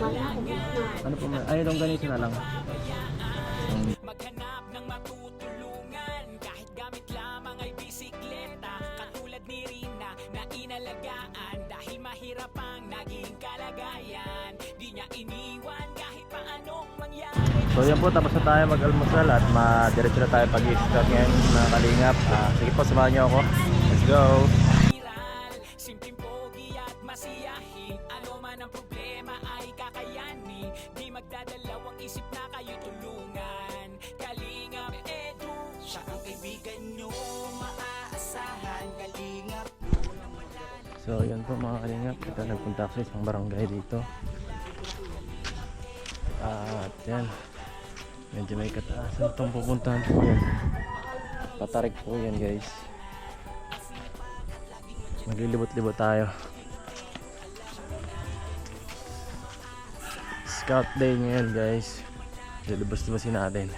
Ano po? ma- Ay, longganisa na lang. Um, Maghanap ng matutulungan Kahit gamit lamang ay bisikleta Katulad ni Rina na inalagaan Dahil mahirap ang naging kalagayan Di niya iniwan kahit pa anong mangyari So yan po, tapos na tayo mag-almusal at madiretso na tayo pag-i-scout ngayon mga kalingap. Ah, sige po, samahan niyo ako. Let's go! Sa isang barangay dito. At yan, medyo may kataasan itong pupuntahan yan. Patarik po yan guys. Maglilibot-libot tayo. Scout day ngayon guys. Lilibos-libosin natin.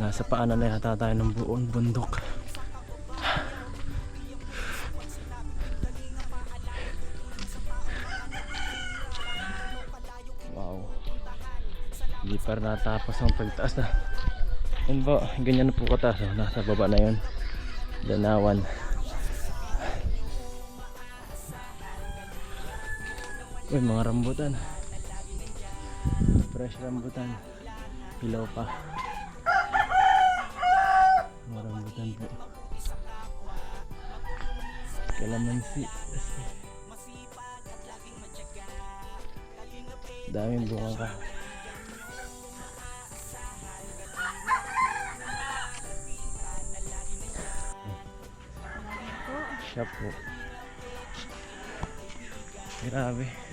Nasa paanan na yata tayo ng buong bundok. Wow. Hindi pa natapos ang pagtaas na. Yun po, ganyan na po kataas. oh. Nasa baba na yun. Danawan. Uy, mga rambutan. Fresh rambutan. Hilaw pa. Kalamansi. Daming bunga ka. Siya po. Grabe.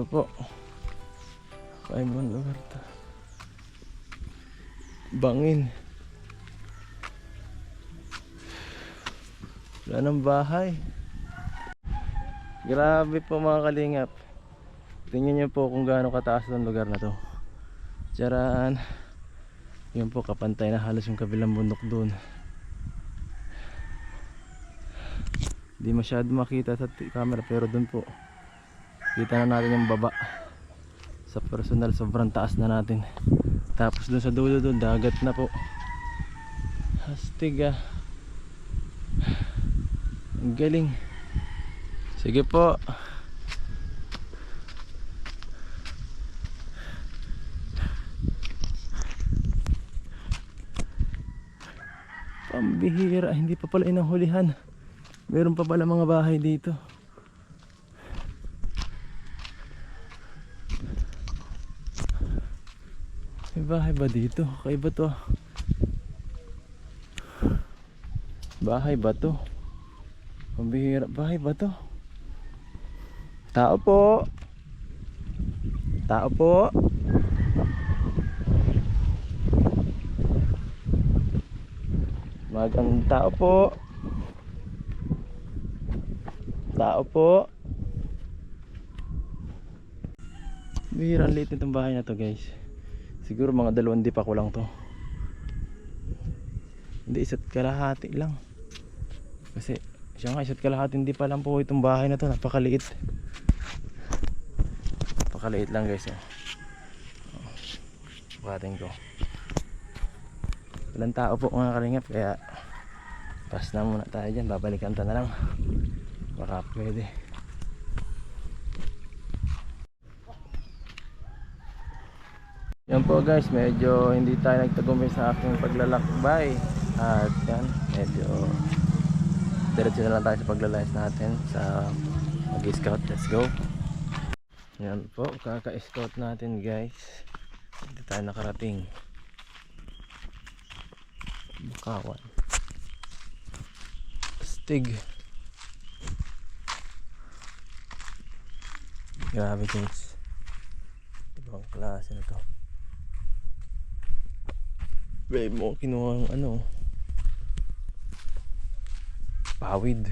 Ito po. Kaibang lugar to. Bangin. Wala ng bahay. Grabe po mga kalingap. Tingnan niyo po kung gaano kataas ang lugar na to. Diyan. Yun po kapantay na halos yung kabilang bundok doon. Di masyado makita sa camera pero doon po kita na natin yung baba. Sa personal sobrang taas na natin. Tapos dun sa dulo dun dagat na po. Hastig ah. Ang galing. Sige po. Pambihira hindi pa pala inahulihan meron pa pala mga bahay dito May bahay ba dito? Kakaiba to. ah. Bahay ba to? Pambihira. Bahay ba to? Tao po. Tao po. Magandang tao po. Tao po. Bihira ang liit nitong bahay na to guys. Siguro mga dalawang dipa ko lang to. Hindi isa't kalahati lang. Kasi siya nga isa't kalahati hindi pa lang po itong bahay na to. Napakaliit. Napakaliit lang guys. Oh. Sukatin ko. Ilang tao po mga kalingap kaya pass na muna tayo dyan. Babalikan ta na lang. Baka pwede. Yan po guys, medyo hindi tayo nagtagumpay sa aking paglalakbay. At yan, medyo diretso na lang tayo sa paglalayas natin sa mag-scout. Let's go. Yan po, kaka-scout natin guys. Hindi tayo nakarating. Bukawan. Stig. Grabe guys. Ibang klase na to. Babe mo, kinuha ang ano. Pawid.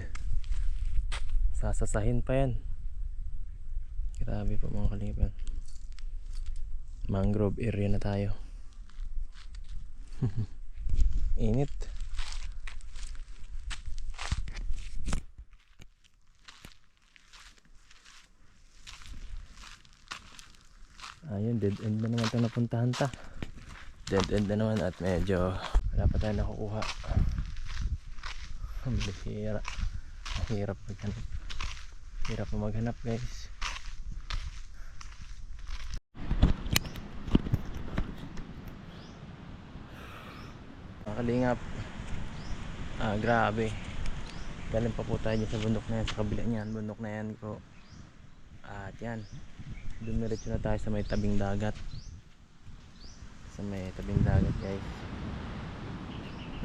Sasasahin pa yan. Grabe po mga kalipan. Mangrove area na tayo. Init. Ayun, dead end na naman ito napuntahan ta. Dead end na naman at medyo wala pa tayo nakukuha. Ang bihira. Ang hirap maghanap. Hirap na maghanap guys. Kalingap. Ah, grabe. Galing pa po tayo sa bundok na yan. Sa kabila niyan, bundok na yan po. At yan. Dumiretso na tayo sa may tabing dagat. Sa may tabing dagat guys.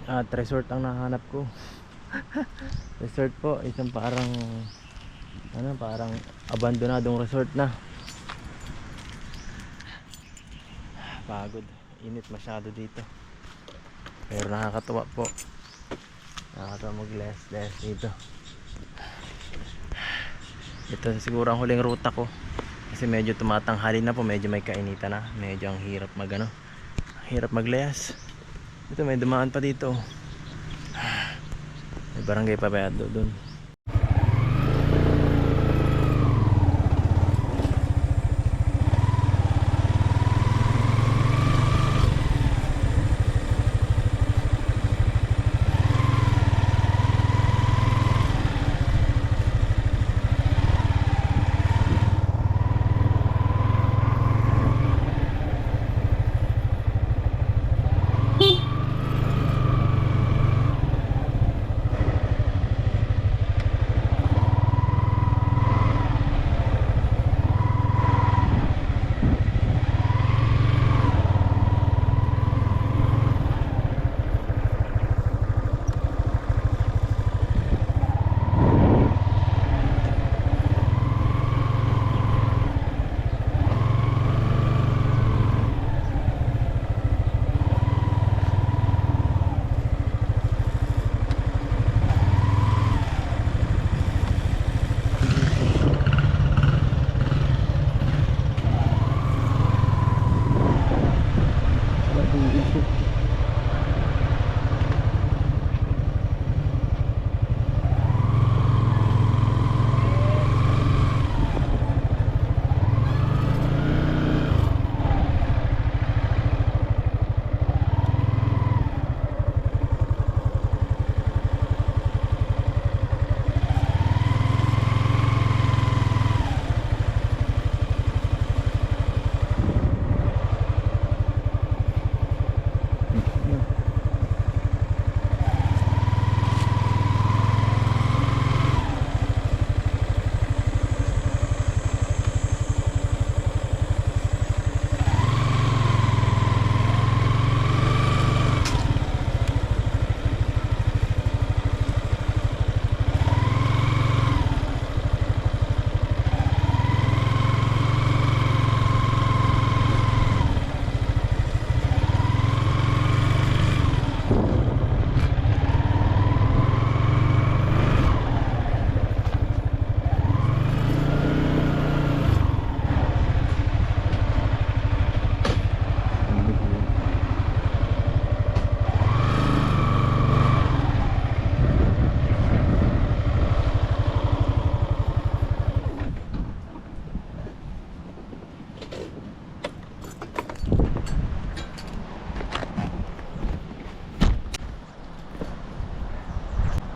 At resort ang nahanap ko. resort po, isang parang ano, parang abandonadong resort na. Pagod. Init masyado dito. Pero nakakatuwa po. Nakakatuwa mag-less-less dito. Ito siguro ang huling ruta ko. Kasi medyo tumatanghali na po, medyo may kainitan na. Medyo ang hirap mag ano, ang hirap maglayas. Ito may dumaan pa dito. May barangay pa ba doon?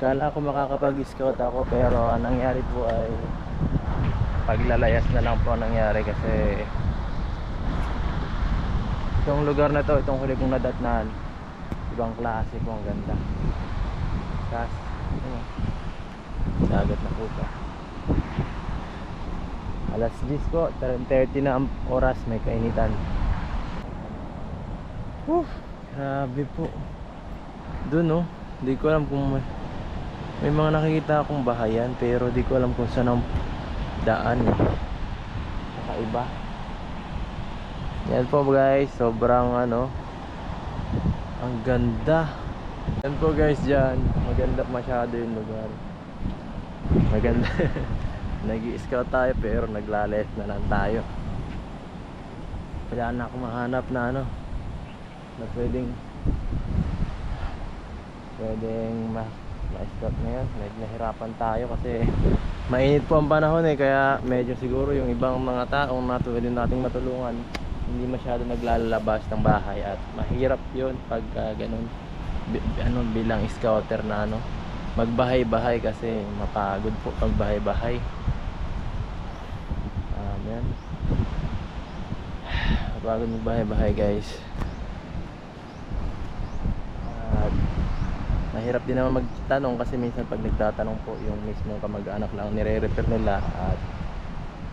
Kala ko makakapag-scout ako pero ang nangyari po ay paglalayas na lang po ang nangyari kasi Itong lugar na to, itong huli kong nadatnan. Ibang klase po, ang ganda. Tapos, ano, dagat na po pa. Alas 10 po, 10.30 na ang oras, may kainitan. Whew, grabe po. Doon no, di ko alam kung may, may mga nakikita akong bahayan pero di ko alam kung saan ang daan eh. Kakaiba. Yan po guys, sobrang ano, ang ganda. Yan po guys dyan, maganda masyado yung lugar. Maganda. Nag-i-scout tayo pero naglalet na lang tayo. Kaya na mahanap na ano, na pwedeng pwedeng ma ma-scout ngayon. Medyo nahirapan tayo kasi mainit po ang panahon eh. Kaya medyo siguro yung ibang mga taong na pwede nating matulungan hindi masyado naglalabas ng bahay at mahirap yun pag ah, ganun. Bi- ano bilang scouter na ano magbahay-bahay kasi mapagod po pag bahay-bahay. Um, yan mapagod magbahay-bahay guys. At mahirap din naman magtanong kasi minsan pag nagtatanong po yung mismong kamag-anak lang nire-refer nila at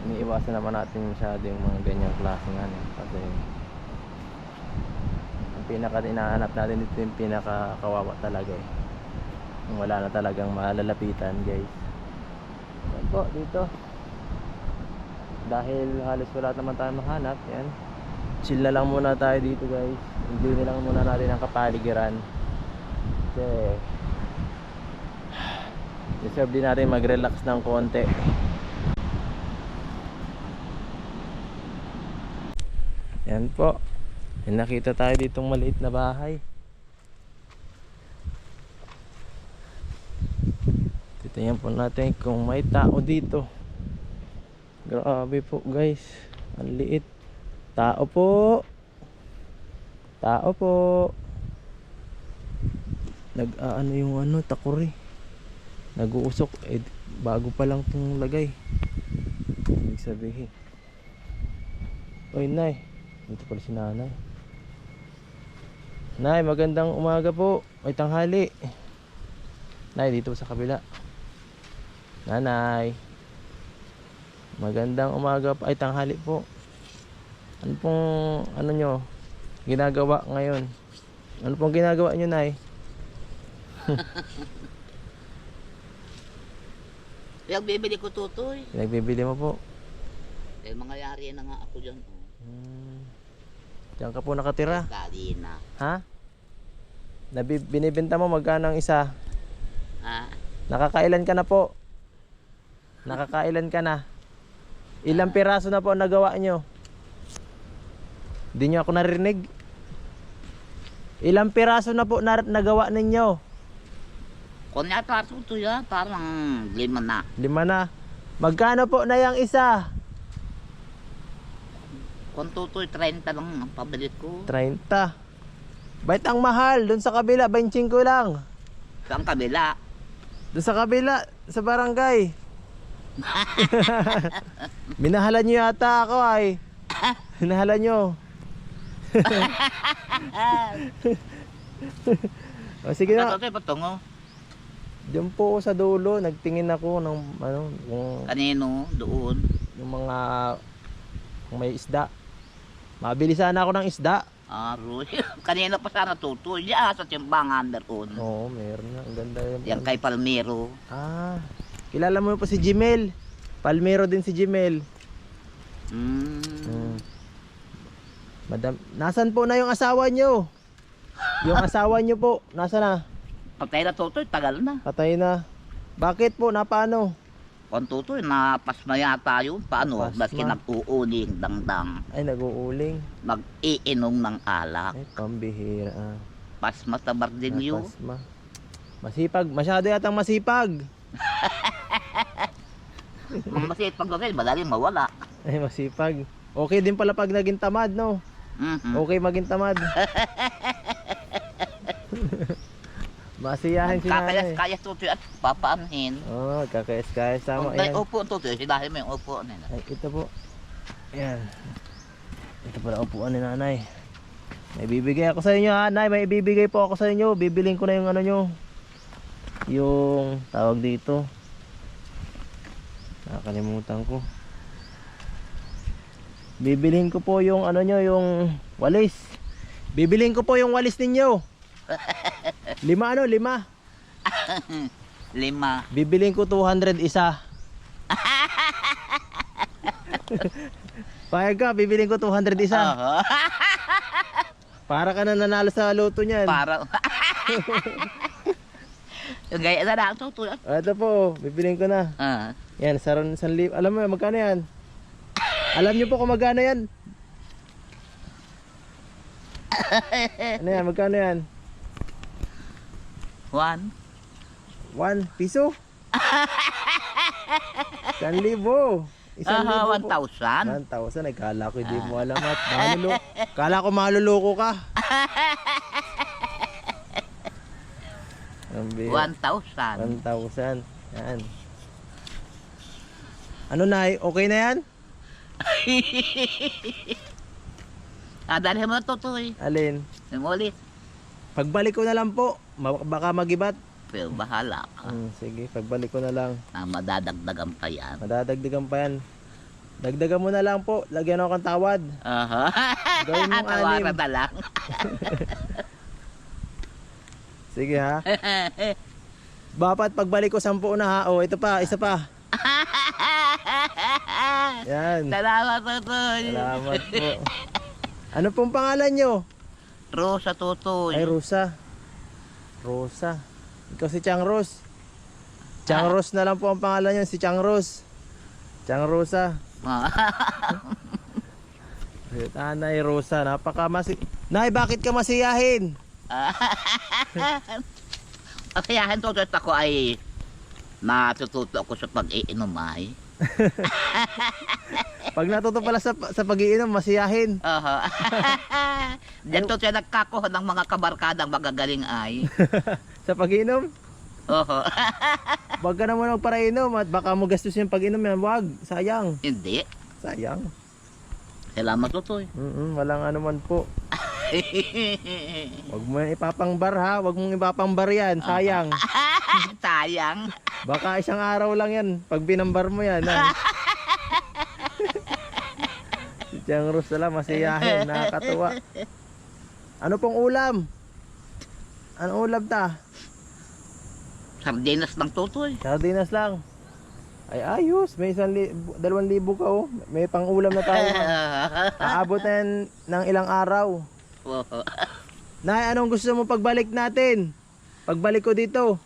iniiwasan naman natin masyado yung mga ganyang klaseng ano kasi ang pinaka inaanap natin dito yung pinaka kawawa talaga eh. Yung wala na talagang malalapitan guys. Yan po dito. Dahil halos wala naman tayo mahanap yan. Chill na lang muna tayo dito guys. Enjoy na lang muna natin ang kapaligiran kasi deserve din natin mag-relax ng konti. Yan po. May nakita tayo ditong maliit na bahay. Titingnan po natin kung may tao dito. Grabe po guys. Ang liit. Tao po. Tao po nag aano yung ano takuri. Nag-uusok eh bago pa lang tong lagay. Ibig sabihin. Oy nay. Dito pala si nanay. Nay magandang umaga po. May tanghali. Nay dito sa kabila. Nanay. Magandang umaga po. Ay tanghali po. Ano pong ano nyo ginagawa ngayon? Ano pong ginagawa nyo nay Yung bibili ko tutoy. Pinagbibili mo po. Eh, mga yari na nga ako dyan. Oh. Hmm. Diyan ka po nakatira. Kalina. Ha? Nabi, binibenta mo magkano ang isa? Ha? Nakakailan ka na po? Nakakailan ka na? Ilang piraso na po ang nagawa nyo? Hindi nyo ako narinig? Ilang piraso na po na, nagawa ninyo? Kung yata tutoy ha, parang lima na. Lima na. Magkano po na yung isa? Kung tutoy, 30 lang ang pabili ko. 30. Bait ang mahal. Doon sa kabila, 25 lang. Saan kabila? Doon sa kabila, sa barangay. Minahalan nyo yata ako ay. Minahalan nyo. o sige na. Tutoy, patungo. Diyan po ako sa dulo, nagtingin ako ng ano, yung, Kanino? Doon. yung mga kung may isda. Mabili sana ako ng isda. Ah, Roy. Kanina pa sana tutoy. Diyan sa timbangan meron. Oo, meron na. Ang ganda yung Yan kay Palmero. Ah, kilala mo po si Jimel. Palmero din si Jimel. Hmm. Mm. Madam, nasan po na yung asawa nyo? Yung asawa nyo po, nasa na? Patay na tutoy, tagal na. Patay na. Bakit po? Napano? Kung tutoy, napasma yata yun. Paano? Napasma. Baski nag-uuling dangdang. Ay, nag-uuling. Mag-iinom ng alak. Ay, pambihira. Ah, Pasma tabar din yun. napasma. Masipag. Masyado yatang masipag. Mga masipag ko rin, madaling mawala. Ay, masipag. Okay din pala pag naging tamad, no? Mhm. Okay maging tamad. Masiyahin si nanay. Kakayas-kayas tutoy at papaanhin. Oh, kakayas-kayas. Tama, Kung may ayan. upo tutoy, dahil may upo nila. Ay, ito po. Ayan. Ito pala upuan ni nanay. May bibigay ako sa inyo ha. Nay, may ibibigay po ako sa inyo. Bibiling ko na yung ano nyo. Yung tawag dito. Nakakalimutan ko. Bibilhin ko po yung ano nyo, yung walis. Bibilhin ko po yung walis ninyo. Lima ano, lima. Lima. Bibilhin ko 200 isa. Payag ka, bibilhin ko 200 isa. Oho. Para ka na nanalo sa loto niyan. Para... Yung gaya na lang, tutoy. Ah, Ito po, bibilhin ko na. Ah. Yan, saron sa lip. Alam mo, magkano yan? Alam niyo po kung magkano yan? Ano yan, magkano yan? One. One piso? Isang libo. Isang Aha, libo one po. thousand. 1,000. Ay, kala ko hindi mo alam at malulo. Kala ko maluloko ka. Ang bira. One thousand. 1,000. Yan. Ano na, okay na yan? ah, dali mo na tutoy. Alin? Yung ulit. Pagbalik ko na lang po, ma- baka magibat. Pero bahala ka. Hmm, sige, pagbalik ko na lang. Na madadagdagan pa yan. Madadagdagan pa yan. Dagdagan mo na lang po. Lagyan ako ng tawad. Aha. Gawin mong Tawaran anim. na lang. Sige ha. Bapat pagbalik ko sampu na ha. Oh, ito pa, isa pa. Yan. Salamat, tutoy. Salamat po. Ano pong pangalan nyo? Rosa, tutoy. Ay, Rosa. Rosa. Ikaw si Chang Ros. Chang Ros na lang po ang pangalan nyo. Si Chang Ros. Chang Rosa. Nanay Rosa. Napaka masi... Nay, bakit ka masiyahin? Kasayahan to at ako ay natututo ako sa pag-iinom ay. Pag natuto pala sa, sa pag-iinom, masiyahin. Aha. Diyan to siya nagkakuha ng mga kabarkadang magagaling ay. sa pag-iinom? Oho. Wag ka naman magparainom at baka mo gastos yung pag-inom yan. Wag, sayang. Hindi. Sayang. Salamat tutoy. Mm walang anuman po. Wag mo yan ipapangbar ha. Wag mong ipapangbar yan. Sayang. Sayang. Baka isang araw lang yan. Pag binambar mo yan. Ha? Chang Ros na lang, masiyahin. Nakakatuwa. Ano pong ulam? Ano ulam ta? Sardinas ng tutoy. Sardinas lang. Ay ayos. May isang li- dalawang libo ka oh. May pang ulam na tayo. Aabot na yan ng ilang araw. Nay, anong gusto mo pagbalik natin? Pagbalik ko dito.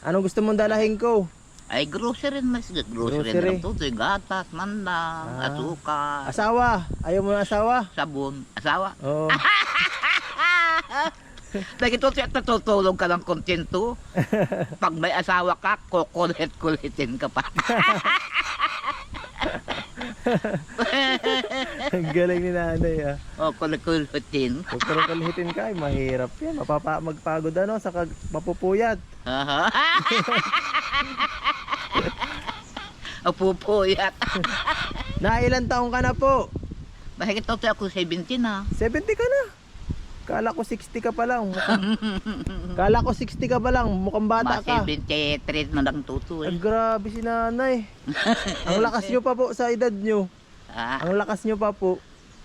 Anong gusto mong dalahin ko? Ay, grocery na. Grocery, Grocery. ng tutoy. Gatas, mandang, Ah. asukar, Asawa. Ayaw mo ng asawa? sabon, asawa. Oo. Nagitutoy at natutulog ka ng kontento. Pag may asawa ka, kukulit-kulitin ka pa. Ang galing ni nanay ah. o, kulit-kulitin. Huwag ka rin kalhitin ka. Ay, mahirap yan. Mapapa magpagod ano. Saka mapupuyat. Aha. Apupuyat. Na ilan taong ka na po? Mahigit to ako 17 ha. 70 ka na. Kala ko 60 ka pa lang. Kala ko 60 ka pa lang. Mukhang bata Mga ka. 73 na lang tuto eh. grabe si nanay. Ang lakas nyo pa po sa edad nyo. Ah, Ang lakas nyo pa po.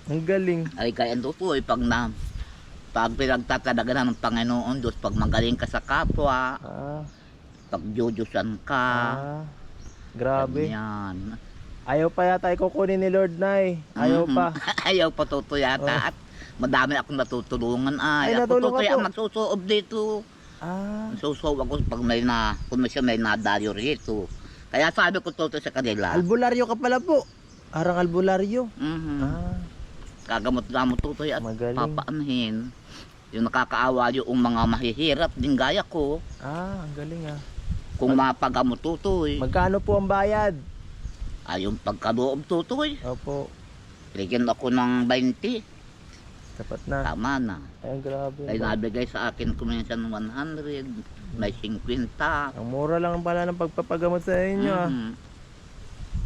Ang galing. ay kaya tuto eh pag na pag pinagtatadagan ng Panginoon Diyos, pag magaling ka sa kapwa, Ah, pag jujusan ka, ah, grabe. Yan. Ayaw pa yata kukunin ni Lord Nay. Ayaw pa. Ayaw pa tuto yata at madami akong natutulungan Ay, ay. Ako po. ang nagsusuob dito. Ah, Nagsusuob ako pag may na, kung may siya may nadayo rito. Kaya sabi ko tutoy sa kanila. albularyo ka pala po. Arang albularyo. Mhm. Ah, Kagamot na mo tutoy at Magaling. papaanhin. Yung nakakaawa yung mga mahihirap din gaya ko. ah, ang galing ah. Kung mapagamot tutoy. Magkano po ang bayad? Ay yung pagkaloob tutoy. Opo, Bigyan ako ng 20. sapat na. Tama na. Ay, grabe. Ay nabigay sa akin kuminsan 100. May 50. Ang mura lang pala ng pagpapagamot sa inyo ah. Mhm.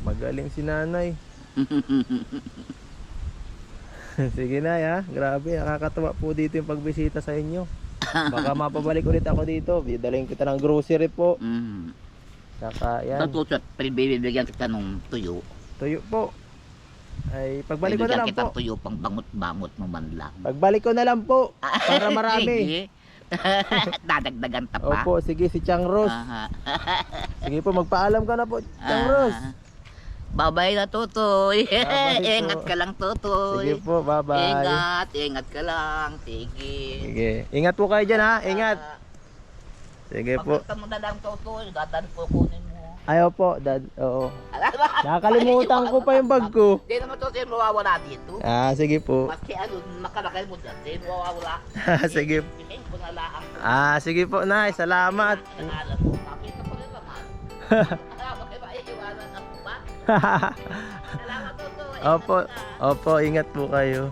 Magaling si nanay. Sige na ya, grabe, nakakatuwa po dito yung pagbisita sa inyo. Baka mapabalik ulit ako dito. Bidalhin kita ng grocery po. Mm. Saka yan, Natutot, bibigyan kita ng tuyo. tuyo po. Ay, pagbalik ko na lang kita po. tuyo pang bangot-bangot mo man lang. Pagbalik ko na lang po. Para marami. Dadagdagan ta pa. Opo, sige si Chang Ros. Aha. Sige po, magpaalam ka na po, Chang Ah. Babay na tutoy. Babay po. ingat ka lang tutoy. Sige po, bye-bye. Ingat, ingat ka lang. Sige. Sige. Ingat po kayo dyan ha, ingat. Sige po. Pagkita mo na lang tutoy, dadan ko kunin mo. Ayaw po, dad. Oo. Nakakalimutan ko pa yung bag ko. Hindi naman tutoy mawawala dito. Ah, sige po. Maski ano, makalakay mo dyan, hindi mawawala. sige. Bilhin ko na lang. Ah, sige po, Nay. Salamat. Alam mo, nakita ko rin naman. Salamat tutoy. Opo, Ingat ka. opo, ingat po kayo.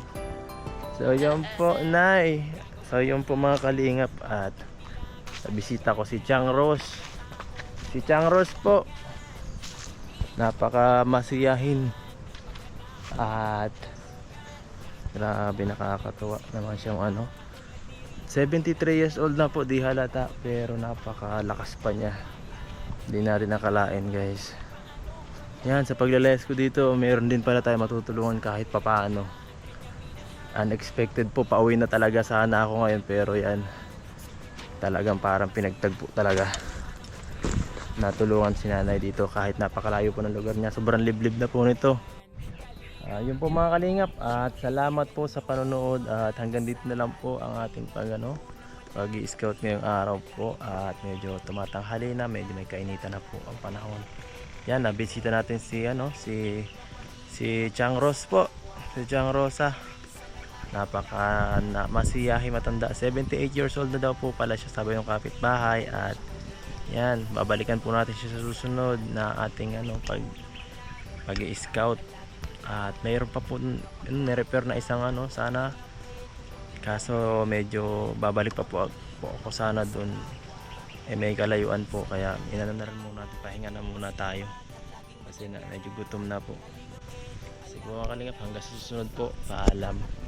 So, yun po, Nay. So, yun po mga kalingap at bisita ko si Chang Ros. Si Chang Ros po. Napaka masiyahin. At grabe nakakatuwa naman siyang ano. 73 years old na po, di halata. Pero napakalakas pa niya. Hindi natin nakalain guys. Yan, sa paglalayas ko dito, meron din pala tayo matutulungan kahit papaano. Unexpected po, pauwi na talaga sana ako ngayon pero yan, talagang parang pinagtagpo talaga. Natulungan si nanay dito kahit napakalayo po ng lugar niya. Sobrang liblib na po nito. Ah, yun po mga kalingap at salamat po sa panonood at hanggang dito na lang po ang ating pag ano, pag scout ngayong araw po at medyo tumatanghali na, medyo may kainitan na po ang panahon. Yan, nabisita natin si ano, si si Chang Ros po. Si Chang Rosa. Napaka na, masiyahi matanda. 78 years old na daw po pala siya sabi ng kapitbahay at yan, babalikan po natin siya sa susunod na ating ano pag pag-scout. At mayroon pa po ni-repair na isang ano sana kaso medyo babalik pa po, po ako sana doon eh may kalayuan po kaya inano na rin pahinga na muna tayo. Kasi na, medyo gutom na po. Siguro mga kalingap hanggang sa susunod po. Paalam